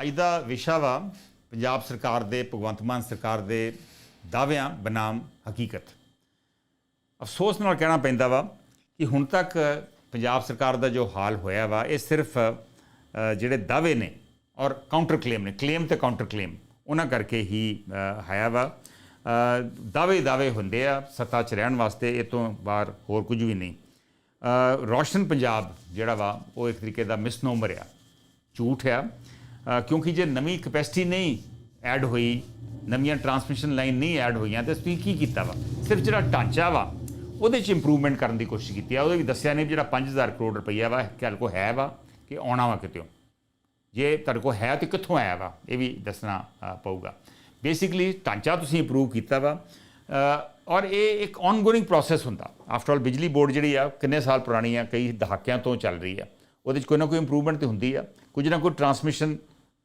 ਅੱਜ ਦਾ ਵਿਸ਼ਾ ਵਾ ਪੰਜਾਬ ਸਰਕਾਰ ਦੇ ਭਗਵੰਤ ਮਾਨ ਸਰਕਾਰ ਦੇ ਦਾਅਵਿਆਂ ਬਨਾਮ ਹਕੀਕਤ। ਅਫਸੋਸ ਨਾਲ ਕਹਿਣਾ ਪੈਂਦਾ ਵਾ ਕਿ ਹੁਣ ਤੱਕ ਪੰਜਾਬ ਸਰਕਾਰ ਦਾ ਜੋ ਹਾਲ ਹੋਇਆ ਵਾ ਇਹ ਸਿਰਫ ਜਿਹੜੇ ਦਾਅਵੇ ਨੇ ਔਰ ਕਾਊਂਟਰ ਕਲੇਮ ਨੇ ਕਲੇਮ ਤੇ ਕਾਊਂਟਰ ਕਲੇਮ ਉਹਨਾਂ ਕਰਕੇ ਹੀ ਅ, ਹੈ ਵਾ। ਦਾਅਵੇ ਦਾਅਵੇ ਹੁੰਦੇ ਆ ਸੱਤਾ 'ਚ ਰਹਿਣ ਵਾਸਤੇ ਇਹ ਤੋਂ ਬਾਹਰ ਹੋਰ ਕੁਝ ਵੀ ਨਹੀਂ। ਅ, ਰੋਸ਼ਨ ਪੰਜਾਬ ਜਿਹੜਾ ਵਾ ਉਹ ਇੱਕ ਤਰੀਕੇ ਦਾ ਮਿਸਨੋਮਰ ਆ ਝੂਠ ਆ। ਕਿਉਂਕਿ ਜੇ ਨਵੀਂ ਕਪੈਸਿਟੀ ਨਹੀਂ ਐਡ ਹੋਈ, ਨਵੀਆਂ ਟਰਾਂਸਮਿਸ਼ਨ ਲਾਈਨ ਨਹੀਂ ਐਡ ਹੋਈਆਂ, ਤੇ ਤੁਸੀਂ ਕੀ ਕੀਤਾ ਵਾ? ਸਿਰਫ ਜਿਹੜਾ ਢਾਂਚਾ ਵਾ, ਉਹਦੇ 'ਚ ਇੰਪਰੂਵਮੈਂਟ ਕਰਨ ਦੀ ਕੋਸ਼ਿਸ਼ ਕੀਤੀ ਆ। ਉਹਦੇ ਵੀ ਦੱਸਿਆ ਨੇ ਵੀ ਜਿਹੜਾ 5000 ਕਰੋੜ ਰੁਪਈਆ ਵਾ ਕਿਹਲ ਕੋ ਹੈ ਵਾ ਕਿ ਆਉਣਾ ਵਾ ਕਿਤੇ ਜੇ ਤੁਹਾਡੇ ਕੋਲ ਹੈ ਤੇ ਕਿੱਥੋਂ ਆਇਆ ਵਾ? ਇਹ ਵੀ ਦੱਸਣਾ ਪਊਗਾ। ਬੇਸਿਕਲੀ ਢਾਂਚਾ ਤੁਸੀਂ ਇੰਪਰੂਵ ਕੀਤਾ ਵਾ। ਔਰ ਇਹ ਇੱਕ ਆਨਗੋਇੰਗ ਪ੍ਰੋਸੈਸ ਹੁੰਦਾ। ਆਫਟਰ ਆਲ ਬਿਜਲੀ ਬੋਰਡ ਜਿਹੜੀ ਆ, ਕਿੰਨੇ ਸਾਲ ਪੁਰਾਣੀ ਆ, ਕਈ ਦਹਾਕਿਆਂ ਤੋਂ ਚੱਲ ਰਹੀ ਆ। ਉਹਦੇ 'ਚ ਕੋਈ ਨਾ ਕੋਈ ਇੰਪਰੂਵਮੈਂਟ ਤੇ ਹੁੰਦੀ ਆ। ਕੁਝ ਨਾ ਕੋਈ ਟਰਾਂਸਮਿਸ਼ਨ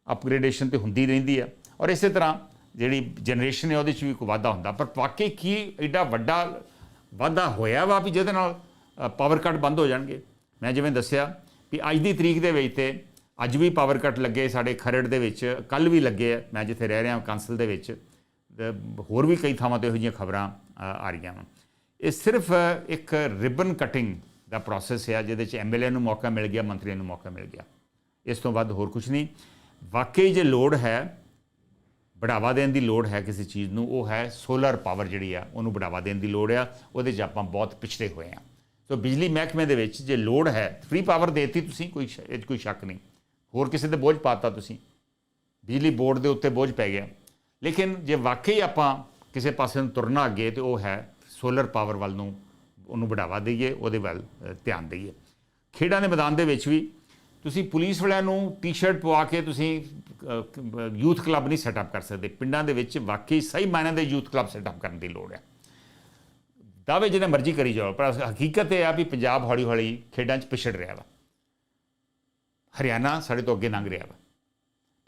ਅਪਗ੍ਰੇਡੇਸ਼ਨ ਤੇ ਹੁੰਦੀ ਰਹਿੰਦੀ ਆ। ਔਰ ਇਸੇ ਤਰ੍ਹਾਂ ਜਿਹੜੀ ਜਨਰੇਸ਼ਨ ਹੈ ਉਹਦੇ 'ਚ ਵੀ ਕੋਈ ਵਾਧਾ ਹੁੰਦਾ। ਪਰ ਵਾਕਈ ਕੀ ਐਡਾ ਵੱਡਾ ਵਾਧਾ ਹੋਇਆ ਵਾ ਵੀ ਜਿਹਦੇ ਨਾਲ ਪਾਵਰ ਕੱਟ ਬੰਦ ਹੋ ਜਾਣਗੇ? ਮੈਂ ਜਿਵੇਂ ਦੱਸਿਆ ਵੀ ਅੱਜ ਦੀ ਤਰੀਕ ਦੇ ਵਿੱਚ ਤੇ ਅੱਜ ਵੀ ਪਾਵਰ ਕੱਟ ਲੱਗੇ ਸਾਡੇ ਖਰੜ ਦੇ ਵਿੱਚ ਕੱਲ ਵੀ ਲੱਗੇ ਆ। ਮੈਂ ਜਿੱਥੇ ਰਹਿ ਰਿਹਾ ਕਾਂਸਲ ਦੇ ਵਿੱਚ ਹੋਰ ਵੀ ਕਈ ਥਾਵਾਂ ਤੇ ਇਹੋ ਜਿਹੀਆਂ ਖਬਰਾਂ ਆ ਰਹੀਆਂ ਵਾ। ਇਹ ਸਿਰਫ ਇੱਕ ਰਿਬਨ ਕਟਿੰਗ ਦਾ ਪ੍ਰੋਸੈਸ ਹੈ ਜਿਹਦੇ ਚ ਐਮਐਲਏ ਨੂੰ ਮੌਕਾ ਮਿਲ ਗਿਆ, ਮੰਤਰੀਆਂ ਨੂੰ ਮੌਕਾ ਮਿਲ ਗਿਆ। ਇਸ ਤੋਂ ਵੱਧ ਹੋਰ ਕੁਝ ਨਹੀਂ। ਵਾਕਈ ਜੇ ਲੋੜ ਹੈ, ਬੜਾਵਾ ਦੇਣ ਦੀ ਲੋੜ ਹੈ ਕਿਸੇ ਚੀਜ਼ ਨੂੰ, ਉਹ ਹੈ ਸੋਲਰ ਪਾਵਰ ਜਿਹੜੀ ਆ, ਉਹਨੂੰ ਬੜਾਵਾ ਦੇਣ ਦੀ ਲੋੜ ਆ, ਉਹਦੇ 'ਚ ਆਪਾਂ ਬਹੁਤ ਪਿਛੜੇ ਹੋਏ ਆ। ਸੋ ਬਿਜਲੀ ਮਹਿਕਮੇ ਦੇ ਵਿੱਚ ਜੇ ਲੋੜ ਹੈ ਫ੍ਰੀ ਪਾਵਰ ਦੇਤੀ ਤੁਸੀਂ, ਕੋਈ ਸ਼- ਇਹ 'ਚ ਕੋਈ ਸ਼ੱਕ ਨਹੀਂ। ਹੋਰ ਕਿਸੇ ਤੇ ਬੋਝ ਪਾਤਾ ਤੁਸੀਂ। ਬਿਜਲੀ ਬੋਰਡ ਦੇ ਉੱਤੇ ਬੋਝ ਪੈ ਗਿਆ। ਲੇਕਿਨ ਜੇ ਵਾਕਈ ਆਪਾਂ ਕਿਸੇ ਪਾਸੇ ਨੂੰ ਤੁਰਨਾ ਅੱਗੇ, ਤੇ ਉਹ ਹੈ ਸੋਲਰ ਪਾਵਰ ਵੱਲ ਨੂੰ, ਉਹਨੂੰ ਬੜਾਵਾ ਦਈਏ, ਉਹਦੇ ਵੱਲ ਧਿਆਨ ਦਈਏ। ਖੇਡਾਂ ਦੇ ਮੈਦਾਨ ਦੇ ਵਿੱਚ ਵੀ ਤੁਸੀਂ ਪੁਲਿਸ ਵਾਲਿਆਂ ਨੂੰ ਟੀ-ਸ਼ਰਟ ਪਵਾ ਕੇ ਤੁਸੀਂ ਯੂਥ ਕਲੱਬ ਨਹੀਂ ਸੈਟਅਪ ਕਰ ਸਕਦੇ। ਪਿੰਡਾਂ ਦੇ ਵਿੱਚ ਵਾਕਈ ਸਹੀ ਮਾਇਨਿਆਂ ਦੇ ਯੂਥ ਕਲੱਬ ਸੈਟਅਪ ਕਰਨ ਦੀ ਲੋੜ ਹੈ। ਦਾਅਵੇ ਜਿਹਨੇ ਮਰਜ਼ੀ ਕਰੀ ਜਾਓ, ਪਰ ਹਕੀਕਤ ਇਹ ਆ ਵੀ ਪੰਜਾਬ ਹੌਲੀ ਹੌਲੀ ਖੇਡਾਂ 'ਚ ਪਿਛੜ ਰਿਹਾ ਵਾ। ਹਰਿਆਣਾ ਸਾਡੇ ਤੋਂ ਅੱਗੇ ਲੰਘ ਰਿਹਾ ਵਾ।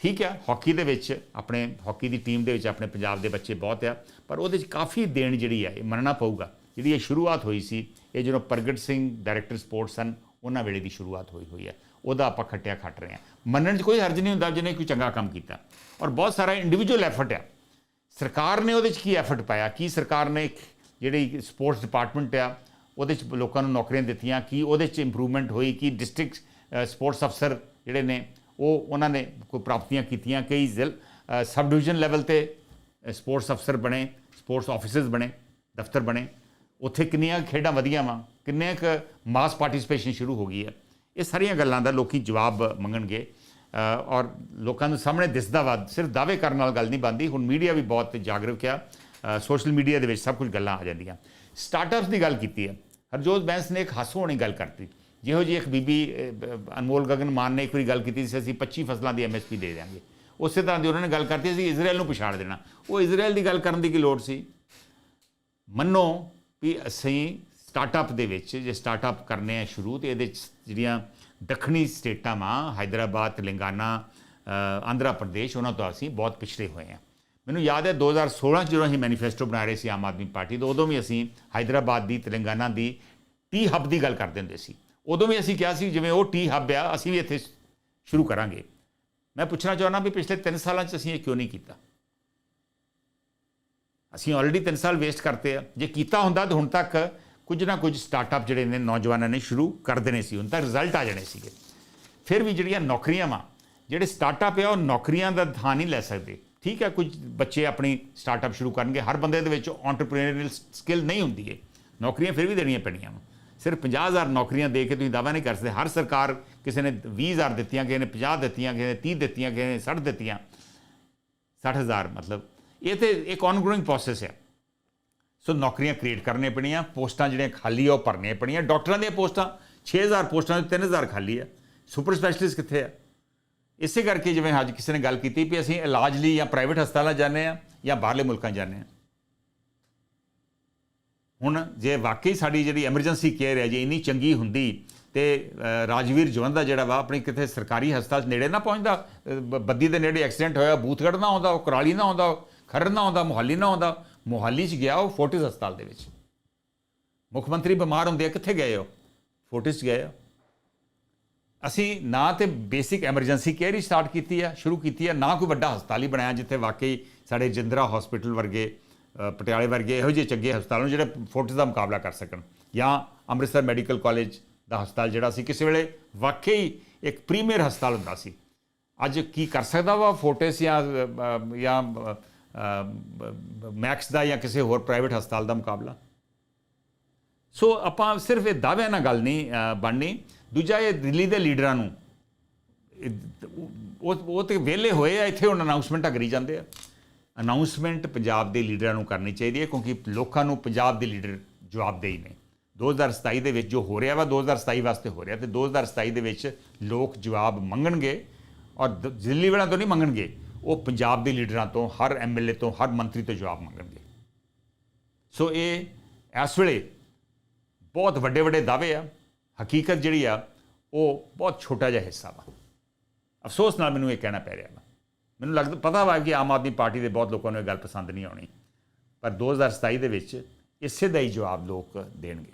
ਠੀਕ ਹੈ ਹਾਕੀ ਦੇ ਵਿੱਚ ਆਪਣੇ, ਹਾਕੀ ਦੀ ਟੀਮ ਦੇ ਵਿੱਚ ਆਪਣੇ ਪੰਜਾਬ ਦੇ ਬੱਚੇ ਬਹੁਤ ਆ, ਪਰ ਉਹਦੇ 'ਚ ਕਾਫੀ ਦੇਣ ਜਿਹੜੀ ਹੈ ਇਹ ਮੰਨਣਾ ਪਊਗਾ। ਜਿਹੜੀ ਇਹ ਸ਼ੁਰੂਆਤ ਹੋਈ ਸੀ, ਇਹ ਜਦੋਂ ਪ੍ਰਗਟ ਸਿੰਘ ਡਾਇਰੈਕਟਰ ਸਪੋਰਟਸ ਸਨ, ਉਹਨਾਂ ਵੇਲੇ ਦੀ ਸ਼ੁਰੂਆਤ ਹੋਈ ਹੋਈ ਹੈ ਉਹਦਾ ਆਪਾਂ ਖੱਟਿਆ ਖੱਟ ਰਹੇ ਹਾਂ। ਮੰਨਣ 'ਚ ਕੋਈ ਹਰਜ ਨਹੀਂ ਹੁੰਦਾ ਜਿਹਨੇ ਕੋਈ ਚੰਗਾ ਕੰਮ ਕੀਤਾ। ਔਰ ਬਹੁਤ ਸਾਰਾ ਇੰਡੀਵਿਜੂਅਲ ਐਫਰਟ ਆ। ਸਰਕਾਰ ਨੇ ਉਹਦੇ 'ਚ ਕੀ ਐਫਰਟ ਪਾਇਆ? ਕੀ ਸਰਕਾਰ ਨੇ ਜਿਹੜੀ ਸਪੋਰਟਸ ਡਿਪਾਰਟਮੈਂਟ ਆ, ਉਹਦੇ 'ਚ ਲੋਕਾਂ ਨੂੰ ਨੌਕਰੀਆਂ ਦਿੱਤੀਆਂ? ਕੀ ਉਹਦੇ 'ਚ ਇੰਪਰੂਵਮੈਂਟ ਹੋਈ? ਕੀ ਡਿਸਟ੍ਰਿਕਟ ਸਪੋਰਟਸ ਅਫਸਰ ਜਿਹੜੇ ਨੇ, ਉਹ ਉਹਨਾਂ ਨੇ ਕੋਈ ਪ੍ਰਾਪਤੀਆਂ ਕੀਤੀਆਂ? ਕਈ ਜ਼ਿਲ ਸਬ ਡਿਵੀਜ਼ਨ ਲੈਵਲ ਤੇ ਸਪੋਰਟਸ ਅਫਸਰ ਬਣੇ ਸਪੋਰਟਸ ਆਫਿਸਰਸ ਬਣੇ, ਦਫ਼ਤਰ ਬਣੇ। ਉੱਥੇ ਕਿੰਨੀਆਂ ਖੇਡਾਂ ਵਧੀਆਂ ਵਾ। ਕਿੰਨੇ ਕੁ ਮਾਸ ਪਾਰਟਿਸਿਪੇਸ਼ਨ ਸ਼ੁਰੂ ਹੋ ਗਈ ਹੈ ਇਹ ਸਾਰੀਆਂ ਗੱਲਾਂ ਦਾ ਲੋਕੀ ਜਵਾਬ ਮੰਗਣਗੇ। ਔਰ ਲੋਕਾਂ ਨੂੰ ਸਾਹਮਣੇ ਦਿਸਦਾ ਵਾ, ਸਿਰਫ ਦਾਅਵੇ ਕਰਨ ਨਾਲ ਗੱਲ ਨਹੀਂ ਬਣਦੀ। ਹੁਣ ਮੀਡੀਆ ਵੀ ਬਹੁਤ ਜਾਗਰੂਕ ਆ। ਸੋਸ਼ਲ ਮੀਡੀਆ ਦੇ ਵਿੱਚ ਸਭ ਕੁਝ ਗੱਲਾਂ ਆ ਜਾਂਦੀਆਂ। ਸਟਾਰਟਅਪਸ ਦੀ ਗੱਲ ਕੀਤੀ ਹੈ। ਹਰਜੋਤ ਬੈਂਸ ਨੇ ਇੱਕ ਹਾਸੂ ਹੋਣੀ ਗੱਲ ਕਰਤੀ। ਜਿਹੋ ਜੀ ਇੱਕ ਬੀਬੀ ਅਨਮੋਲ ਗਗਨ ਮਾਨ ਨੇ ਇੱਕ ਵਾਰੀ ਗੱਲ ਕੀਤੀ ਸੀ, ਅਸੀਂ 25 ਫਸਲਾਂ ਦੀ ਐਮਐਸਪੀ ਦੇ ਦਿਆਂਗੇ। ਉਸੇ ਤਰ੍ਹਾਂ ਦੀ ਉਹਨਾਂ ਨੇ ਗੱਲ ਕਰਤੀ ਸੀ ਇਜ਼ਰਾਈਲ ਨੂੰ ਪਛਾੜ ਦੇਣਾ। ਉਹ ਇਜ਼ਰਾਈਲ ਦੀ ਗੱਲ ਕਰਨ ਦੀ ਕੀ ਲੋੜ ਸੀ? ਮੰਨੋ ਵੀ ਅਸੀਂ ਸਟਾਰਟਅਪ ਦੇ ਵਿੱਚ ਜੇ ਸਟਾਰਟਅਪ ਕਰਨੇ ਆ ਸ਼ੁਰੂ, ਤੇ ਇਹਦੇ ਜਿਹੜੀਆਂ ਦੱਖਣੀ ਸਟੇਟਾਂ ਮਾ ਹైదరాబాద్, ਤੇਲੰਗਾਨਾ ਆਂਧਰਾ ਪ੍ਰਦੇਸ਼, ਉਹਨਾਂ ਤੋਂ ਅਸੀਂ ਬਹੁਤ ਪਿਛੜੇ ਹੋਏ ਆ। ਮੈਨੂੰ ਯਾਦ ਹੈ 2016 ਜਦੋਂ ਅਸੀਂ ਮੈਨੀਫੈਸਟੋ ਬਣਾ ਰਹੇ ਸੀ ਆਮ ਆਦਮੀ ਪਾਰਟੀ, ਤੋਂ ਉਦੋਂ ਵੀ ਅਸੀਂ ਹైదరాబాద్ ਦੀ, ਤੇਲੰਗਾਨਾ ਦੀ ਟੀ ਹੱਬ ਦੀ ਗੱਲ ਕਰਦੇ ਹੁੰਦੇ ਸੀ। ਉਦੋਂ ਵੀ ਅਸੀਂ ਕਿਹਾ ਸੀ ਜਿਵੇਂ ਉਹ ਟੀ ਹੱਬ ਆ, ਅਸੀਂ ਵੀ ਇੱਥੇ ਸ਼ੁਰੂ ਕਰਾਂਗੇ। ਮੈਂ ਪੁੱਛਣਾ ਚਾਹੁੰਦਾ ਵੀ ਪਿਛਲੇ 3 ਸਾਲਾਂ 'ਚ ਅਸੀਂ ਇਹ ਕਿਉਂ ਨਹੀਂ ਕੀਤਾ? ਅਸੀਂ ਆਲਰੇਡੀ 3 ਸਾਲ ਵੇਸਟ ਕਰਤੇ ਆ। ਜੇ ਕੀਤਾ ਹੁੰਦਾ ਤਾਂ ਹੁਣ ਤੱਕ ਕੁਝ ਨਾ ਕੁਝ ਸਟਾਰਟਅਪ ਜਿਹੜੇ ਨੇ, ਨੌਜਵਾਨਾਂ ਨੇ ਸ਼ੁਰੂ ਕਰ ਦੇਣੇ ਸੀ, ਹੁਣ ਤੱਕ ਰਿਜ਼ਲਟ ਆ ਜਾਣੇ ਸੀਗੇ। ਫਿਰ ਵੀ ਜਿਹੜੀਆਂ ਨੌਕਰੀਆਂ ਵਾ, ਜਿਹੜੇ ਸਟਾਰਟਅਪ ਆ, ਉਹ ਨੌਕਰੀਆਂ ਦਾ ਥਾਂ ਨਹੀਂ ਲੈ ਸਕਦੇ। ਠੀਕ ਹੈ ਕੁਝ ਬੱਚੇ ਆਪਣੀ ਸਟਾਰਟਅਪ ਸ਼ੁਰੂ ਕਰਨਗੇ, ਹਰ ਬੰਦੇ ਦੇ ਵਿੱਚ ਐਂਟਰਪ੍ਰੀਨਿਅਰਲ ਸਕਿੱਲ ਨਹੀਂ ਹੁੰਦੀ ਹੈ ਨੌਕਰੀਆਂ ਫਿਰ ਵੀ ਦੇਣੀਆਂ ਪੈਣੀਆਂ ਨੂੰ ਸਿਰਫ 50000 ਨੌਕਰੀਆਂ ਦੇ ਕੇ ਤੁਸੀਂ ਦਾਅਵਾ ਨਹੀਂ ਕਰ ਸਕਦੇ। ਹਰ ਸਰਕਾਰ ਕਿਸੇ ਨੇ 20000 ਦਿੱਤੀਆਂ, ਕਿਸੇ ਨੇ 50 ਦਿੱਤੀਆਂ, ਕਿਸੇ ਨੇ 30 ਦਿੱਤੀਆਂ, ਕਿਸੇ ਨੇ 60 ਦਿੱਤੀਆਂ। 60000 ਮਤਲਬ। ਇਹ ਤੇ ਇੱਕ ਆਨਗੋਇੰਗ ਪ੍ਰੋਸੈਸ ਹੈ ਸੋ ਨੌਕਰੀਆਂ ਕ੍ਰੀਏਟ ਕਰਨੀਆਂ ਪੈਣੀਆਂ ਪੋਸਟਾਂ ਜਿਹੜੀਆਂ ਖਾਲੀ ਆ ਉਹ ਭਰਨੀਆਂ ਪੈਣੀਆਂ। ਡਾਕਟਰਾਂ ਦੀਆਂ ਪੋਸਟਾਂ 6000 ਪੋਸਟਾਂ ਦੇ 3000 ਖਾਲੀ ਆ। ਸੁਪਰ ਸਪੈਸ਼ਲਿਸਟ ਕਿੱਥੇ ਆ? ਇਸੇ ਕਰਕੇ ਜਿਵੇਂ ਅੱਜ ਕਿਸੇ ਨੇ ਗੱਲ ਕੀਤੀ ਵੀ ਅਸੀਂ ਇਲਾਜ ਲਈ ਜਾਂ ਪ੍ਰਾਈਵੇਟ ਹਸਪਤਾਲਾਂ ਜਾਂਦੇ ਆ ਜਾਂ ਬਾਹਰਲੇ ਮੁਲਕਾਂ ਜਾਂਦੇ ਆ। ਹੁਣ ਜੇ ਵਾਕਈ ਸਾਡੀ ਜਿਹੜੀ ਐਮਰਜੈਂਸੀ ਕੇਅਰ ਹੈ ਜੇ ਇੰਨੀ ਚੰਗੀ ਹੁੰਦੀ ਤੇ ਅ, ਰਾਜਵੀਰ ਜਵੰਦਾ ਜਿਹੜਾ ਵਾ ਆਪਣੀ ਕਿਤੇ ਸਰਕਾਰੀ ਹਸਪਤਾਲ 'ਚ ਨੇੜੇ ਨਾ ਪਹੁੰਚਦਾ ਬੱਦੀ ਦੇ ਨੇੜੇ ਐਕਸੀਡੈਂਟ ਹੋਇਆ ਬੂਥਗੜ ਨਾ ਆਉਂਦਾ ਉਹ ਕਰਾਲੀ ਨਾ ਆਉਂਦਾ ਉਹ ਖਰੜ ਨਾ ਆਉਂਦਾ ਮੁਹਾਲੀ ਨਾ ਆਉਂਦਾ ਮੋਹਾਲੀ 'ਚ ਗਿਆ ਉਹ ਫੋਰਟਿਸ ਹਸਪਤਾਲ ਦੇ ਵਿੱਚ। ਮੁੱਖ ਮੰਤਰੀ ਬਿਮਾਰ ਹੁੰਦੇ ਆ, ਕਿੱਥੇ ਗਏ ਹੋ ਫੋਰਟਿਸ 'ਚ ਗਏ ਹੋ ਅਸੀਂ ਨਾ ਤੇ ਬੇਸਿਕ ਐਮਰਜੈਂਸੀ ਕੇਅਰ ਹੀ ਸਟਾਰਟ ਕੀਤੀ ਹੈ ਸ਼ੁਰੂ ਕੀਤੀ ਹੈ ਨਾ ਕੋਈ ਵੱਡਾ ਹਸਪਤਾਲ ਹੀ ਬਣਾਇਆ ਜਿੱਥੇ ਵਾਕਈ ਸਾਡੇ ਜਿੰਦਰਾ ਹਸਪੀਟਲ ਵਰਗੇ ਪਟਿਆਲੇ ਵਰਗੇ ਇਹੋ ਜਿਹੇ ਚੰਗੇ ਹਸਪਤਾਲ ਨੂੰ ਜਿਹੜੇ ਫੋਰਟਿਸ ਦਾ ਮੁਕਾਬਲਾ ਕਰ ਸਕਣ। ਜਾਂ ਅੰਮ੍ਰਿਤਸਰ ਮੈਡੀਕਲ ਕਾਲਜ ਦਾ ਹਸਪਤਾਲ ਜਿਹੜਾ ਸੀ, ਕਿਸੇ ਵੇਲੇ ਵਾਕਈ ਇੱਕ ਪ੍ਰੀਮੀਅਰ ਹਸਪਤਾਲ ਹੁੰਦਾ ਸੀ। ਅੱਜ ਕੀ ਕਰ ਸਕਦਾ ਵਾ ਫੋਰਟਿਸ ਜਾਂ ਜਾਂ ਮੈਕਸ ਦਾ ਜਾਂ ਕਿਸੇ ਹੋਰ ਪ੍ਰਾਈਵੇਟ ਹਸਪਤਾਲ ਦਾ ਮੁਕਾਬਲਾ। ਸੋ ਆਪਾਂ ਸਿਰਫ ਇਹ ਦਾਅਵਿਆਂ ਨਾਲ ਗੱਲ ਨਹੀਂ ਬਣਨੀ। ਦੂਜਾ ਇਹ ਦਿੱਲੀ ਦੇ ਲੀਡਰਾਂ ਨੂੰ। ਉਹ ਉਹ ਤੇ ਵਿਹਲੇ ਹੋਏ ਆ, ਇੱਥੇ ਹੁਣ ਅਨਾਉਂਸਮੈਂਟਾਂ ਕਰੀ ਜਾਂਦੇ ਆ। ਅਨਾਉਂਸਮੈਂਟ ਪੰਜਾਬ ਦੇ ਲੀਡਰਾਂ ਨੂੰ ਕਰਨੀ ਚਾਹੀਦੀ ਹੈ, ਕਿਉਂਕਿ ਲੋਕਾਂ ਨੂੰ ਪੰਜਾਬ ਦੇ ਲੀਡਰ ਜਵਾਬਦੇਹੀ ਨੇ। 2027 ਦੇ ਵਿੱਚ ਜੋ ਹੋ ਰਿਹਾ ਵਾ 2027 ਵਾਸਤੇ ਹੋ ਰਿਹਾ। ਤੇ 2027 ਦੇ ਵਿੱਚ ਲੋਕ ਜਵਾਬ ਮੰਗਣਗੇ, ਔਰ ਦ- ਦਿੱਲੀ ਵਾਲਿਆਂ ਤੋਂ ਨਹੀਂ ਮੰਗਣਗੇ। ਉਹ ਪੰਜਾਬ ਦੇ ਲੀਡਰਾਂ ਤੋਂ, ਹਰ ਐਮਐਲਏ ਤੋਂ, ਹਰ ਮੰਤਰੀ ਤੋਂ ਜਵਾਬ ਮੰਗਣਗੇ। ਸੋ ਇਹ ਇਸ ਵੇਲੇ ਬਹੁਤ ਵੱਡੇ ਵੱਡੇ ਦਾਅਵੇ ਆ। ਹਕੀਕਤ ਜਿਹੜੀ ਆ, ਉਹ ਬਹੁਤ ਛੋਟਾ ਜਿਹਾ ਹਿੱਸਾ ਵਾ। ਅਫਸੋਸ ਨਾਲ ਮੈਨੂੰ ਇਹ ਕਹਿਣਾ ਪੈ ਰਿਹਾ ਵਾ। ਮੈਨੂੰ ਲੱਗਦਾ, ਪਤਾ ਵਾ ਕਿ ਆਮ ਆਦਮੀ ਪਾਰਟੀ ਦੇ ਬਹੁਤ ਲੋਕਾਂ ਨੂੰ ਇਹ ਗੱਲ ਪਸੰਦ ਨਹੀਂ ਆਉਣੀ। ਪਰ 2027 ਦੇ ਵਿੱਚ ਇਸੇ ਦਾ ਹੀ ਜਵਾਬ ਲੋਕ ਦੇਣਗੇ।